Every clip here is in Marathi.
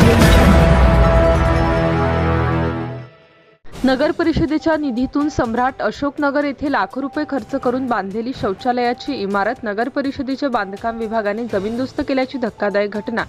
Thank you. नगर परिषदेच्या निधीतून सम्राट अशोकनगर येथे लाखो रुपये खर्च करून बांधलेली शौचालयाची इमारत नगर परिषदेच्या बांधकाम विभागाने जमीनदोस्त केल्याची धक्कादायक घटना.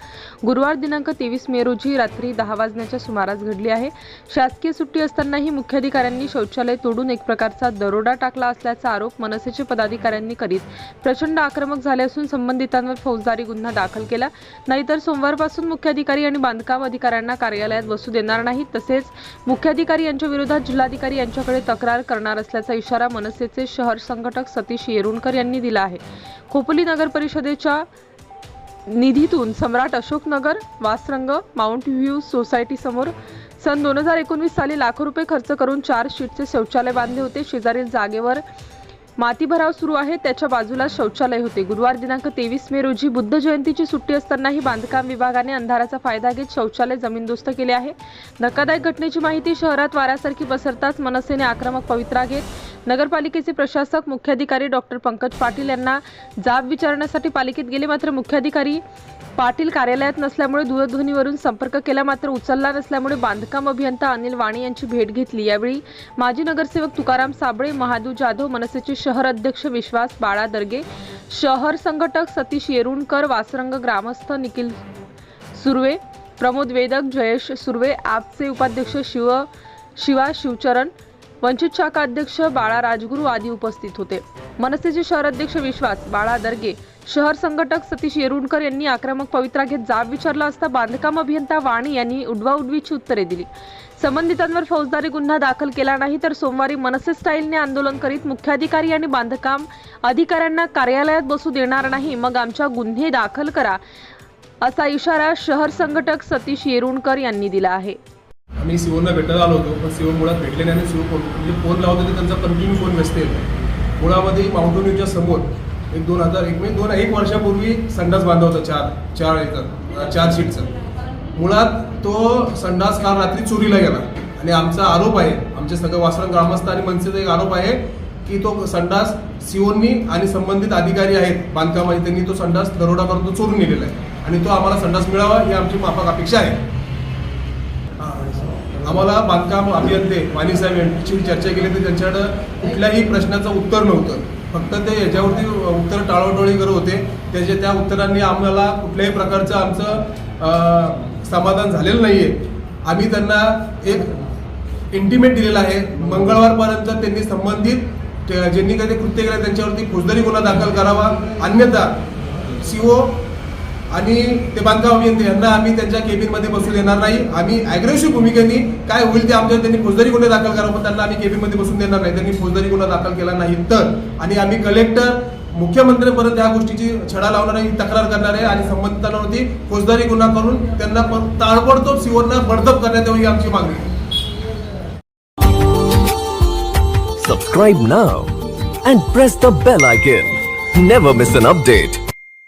गुरुवार दिनांक तेवीस मे रोजी रात्री दहा वाजण्याच्या सुमारास घडली आहे. शासकीय सुट्टी असतानाही मुख्याधिकाऱ्यांनी शौचालय तोडून एक प्रकारचा दरोडा टाकला असल्याचा आरोप मनसेचे पदाधिकाऱ्यांनी करीत प्रचंड आक्रमक झाले असून संबंधितांवर फौजदारी गुन्हा दाखल केला. नाहीतर सोमवारपासून मुख्याधिकारी आणि बांधकाम अधिकाऱ्यांना कार्यालयात बसू देणार नाहीत. तसेच मुख्याधिकारी यांच्या विरोधात जिल्हाधिकारी यांच्याकडे तक्रार करणार असल्याचा इशारा मनसेचे शहर संघटक सतीश येरुणकर यांनी दिला आहे. खोपोली नगर परिषदेच्या निधीतून सम्राट अशोकनगर वासरंग माउंट व्ह्यू सोसायटी समोर सन दोन हजार एकोणवीस साली लाखो रुपये खर्च करून चार शीटचे शौचालय बांधले होते. शेजारील जागेवर माती भराव सुरू आहे. त्याच्या बाजूला शौचालय होते. गुरुवार दिनांक तेवीस मे रोजी बुद्ध जयंतीची सुट्टी असतानाही बांधकाम विभागाने अंधाराचा फायदा घेत शौचालय जमीनदोस्त केले आहे. धक्कादायक घटनेची माहिती शहरात वाऱ्यासारखी पसरताच मनसेने आक्रमक पवित्रा घेत नगरपालिकेचे प्रशासक मुख्याधिकारी डॉक्टर पंकज पाटील यांना जाब विचारण्यासाठी पालिकेत गेले मात्र मुख्याधिकारी पाटील कार्यालयात नसल्यामुळे दूरध्वनीवरून संपर्क केला मात्र उचलला नसल्यामुळे बांधकाम अभियंता अनिल वाणी यांची भेट घेतली. यावेळी माजी नगरसेवक तुकाराम साबळे महादू जाधव मनसेचे शहर अध्यक्ष विश्वास बाळा दर्गे शहर संघटक सतीश येरुणकर वासरंग ग्रामस्थ निखिल सुर्वे प्रमोद वेदक जयेश सुर्वे आपचे उपाध्यक्ष शिव शिवा शिवचरण वंचित शाखा अध्यक्ष बाळा राजगुरू आदी उपस्थित होते. मनसेचे शहर अध्यक्ष विश्वास बाळा दर्गे शहर संघटक सतीश येरुणकर यांनी आक्रमक पवित्रा घेत जाब विचारला असता बांधकाम अभियंता वाणी यांनी उडवाउडवीची उत्तरे दिली. संबंधितांवर फौजदारी गुन्हा दाखल केला नाही तर सोमवारी मनसे स्टाईलने आंदोलन करीत मुख्याधिकारी आणि बांधकाम अधिकाऱ्यांना कार्यालयात बसू देणार नाही मग आमच्या गुन्हे दाखल करा असा इशारा शहर संघटक सतीश येरुणकर यांनी दिला आहे. मी सिओनला भेटायला आलो होतो पण सिओ मुळात भेटले नाही आणि सिओ फोन म्हणजे फोन लावतो तर त्यांचा कंटिन्यू फोन व्यस्त येतो. मुळामध्ये माउंटन व्ह्यूच्या समोर एक दोन हजार एक म्हणजे दोन एक वर्षापूर्वी संडास बांधला होता चार चार याचा चार सीटचा मुळात तो संडास काल रात्री चोरीला गेला. आणि आमचा आरोप आहे आमचे सगळं वासरण ग्रामस्थ आणि मनसेचा एक आरोप आहे की तो संडास सिओननी आणि संबंधित अधिकारी आहेत बांधकामाचे त्यांनी तो संडास दरोडा करून तो चोरून नेलेला आहे. आणि तो आम्हाला संडास मिळावा ही आमची माफक अपेक्षा आहे. आम्हाला बांधकाम अभियंते वाणी साहेब यांची चर्चा केली तर त्यांच्याकडं कुठल्याही प्रश्नाचं उत्तर नव्हतं. फक्त ते याच्यावरती उत्तर टाळोटोळी करत होते. त्याच्या त्या उत्तरांनी आम्हाला कुठल्याही प्रकारचं आमचं समाधान झालेलं नाही आहे आम्ही त्यांना एक इंटिमेट दिलेला आहे. मंगळवारपर्यंत त्यांनी संबंधित ज्यांनी काही कृत्य केलं त्यांच्यावरती फौजदारी गुन्हा दाखल करावा. अन्यथा सीओ आणि ते बांधकाम अभियंते यांना आम्ही त्यांच्या केबिनमध्ये बसू देणार नाही आम्ही अग्रेसिव्ह भूमिकेने काय होईल ते आमच्या त्यांनी फौजदारी गुन्हे दाखल करावं पण त्यांना आम्ही केबिनमध्ये बसून देणार नाही त्यांनी फौजदारी गुन्हा दाखल केला नाही तर आणि आम्ही कलेक्टर मुख्यमंत्र्यांपर्यंत या गोष्टीची छडा लावणार आहे तक्रार करणार आहे आणि संबंधितांवरती फौजदारी गुन्हा करून त्यांना प- ताबडतोब बडतप करण्यात यावी ही आमची मागणी subscribe Subscribe now and press the bell icon. Never miss an update.